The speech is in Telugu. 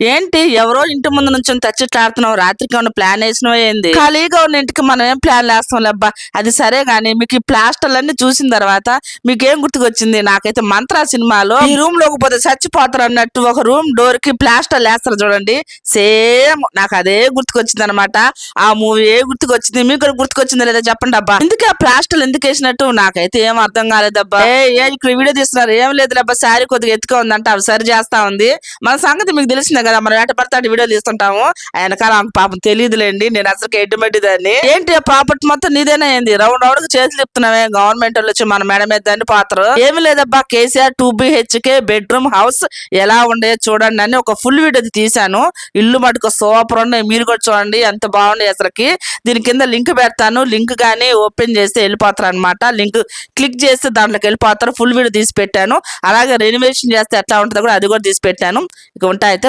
ఏంటి? ఎవరో ఇంటి ముందు నుంచి తెచ్చిట్లాడుతున్నావు రాత్రికి ఏమైనా ప్లాన్ వేసినవో ఏంది? ఖాళీగా ఉన్న ఇంటికి మనం ఏం ప్లాన్ వేస్తాం అబ్బా. అది సరే గాని మీకు ఈ ప్లాస్టర్లు అన్ని చూసిన తర్వాత మీకేం గుర్తుకొచ్చింది? నాకైతే మంత్ర సినిమాలో ఈ రూమ్లోకి పోతే చచ్చిపోతారు అన్నట్టు ఒక రూమ్ డోర్కి ప్లాస్టర్ వేస్తారు చూడండి. సేమ్ నాకు అదే గుర్తుకొచ్చింది అనమాట ఆ మూవీ ఏ గుర్తుకొచ్చింది? మీకు కూడా గుర్తుకొచ్చింది లేదా చెప్పండి అబ్బా. ఎందుకు ఆ ప్లాస్టర్లు ఎందుకు వేసినట్టు నాకైతే ఏం అర్థం కాలేదబ్బా ఏ ఇక్కడ వీడియో తీస్తున్నారు? ఏం లేదు అబ్బా. శారీ కొద్దిగా ఎత్తుగా ఉందంటే. అవి సరి చేస్తా ఉంది. మన సంగతి మీకు తెలిసిందే కదా మనం వెంట పడితే వీడియోలు వీడియో తీస్తుంటాము. వెనకాల పాపం తెలియదులేండి నేను అసలు ఎటువంటి దాన్ని ఏంటి ప్రాపర్టీ మొత్తం నీదేనా ఏంది? రౌండ్ రౌండ్కి చేతులు చెప్తున్నావే గవర్నమెంట్ వాళ్ళు వచ్చి మన మేడం మీద దాన్ని పాత్ర ఏమి లేదబ్బా KCR two BHK bedroom house ఎలా ఉండే చూడండి అని ఒక ఫుల్ వీడియో తీశాను. ఇల్లు మటుకు సూపర్ ఉన్నాయి మీరు కూడా చూడండి ఎంత బాగుంది అసలుకి. దీని కింద లింక్ పెడతాను లింక్ కానీ ఓపెన్ చేస్తే వెళ్ళిపోతారు అనమాట లింక్ క్లిక్ చేస్తే దాంట్లోకి వెళ్ళిపోతారు ఫుల్ వీడియో తీసి పెట్టాను. అలాగే రెనోవేషన్ చేస్తే ఎట్లా ఉంటుందో కూడా అది కూడా తీసి పెట్టాను. ఇక ఉంటా అయితే.